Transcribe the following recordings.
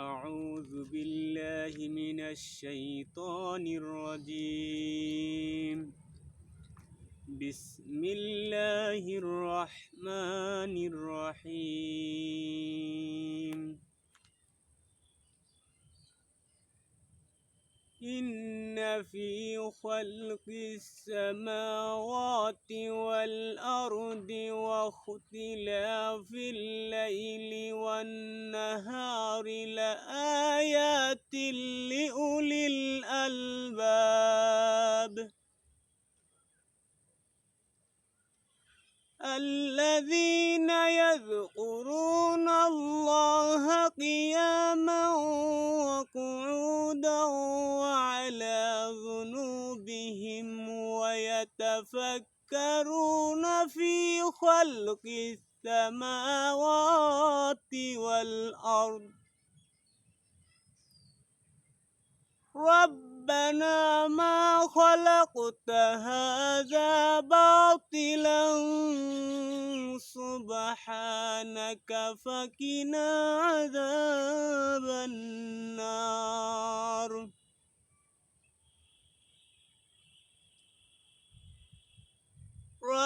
أعوذ بالله من الشيطان الرجيم. بسم الله الرحمن الرحيم. إن في خلق السماوات والأرض واختلاف الليل والنهار لآيات لأولي الألباب. الذين يذكرون الله قياما وقعودا وعلى ذنوبهم ويتفكرون في خلق السماوات والأرض. ربنا ما خلقت هذا باطلا سبحانك فكنا عذاب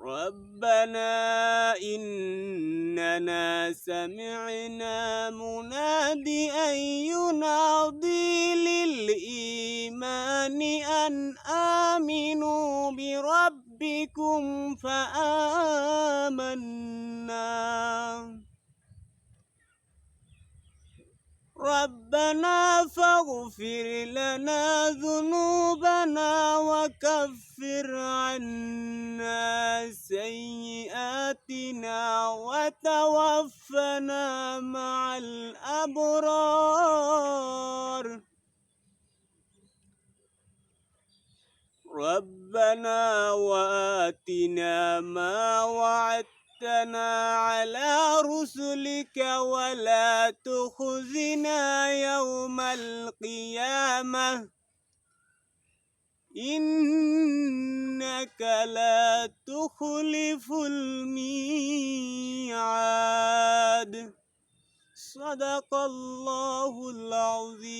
ربنا إننا سمعنا منادئا ينادي للإيمان أن آمنوا بربكم فآمنا ربنا فاغفر لنا ذنوبنا وكفر عنا سيئاتنا وتوفنا مع الأبرار. ربنا وآتنا ما وعدت وعدتنا على رسلك ولا تخزنا يوم القيامة. إنك لا تخلف الميعاد. صدق الله العظيم.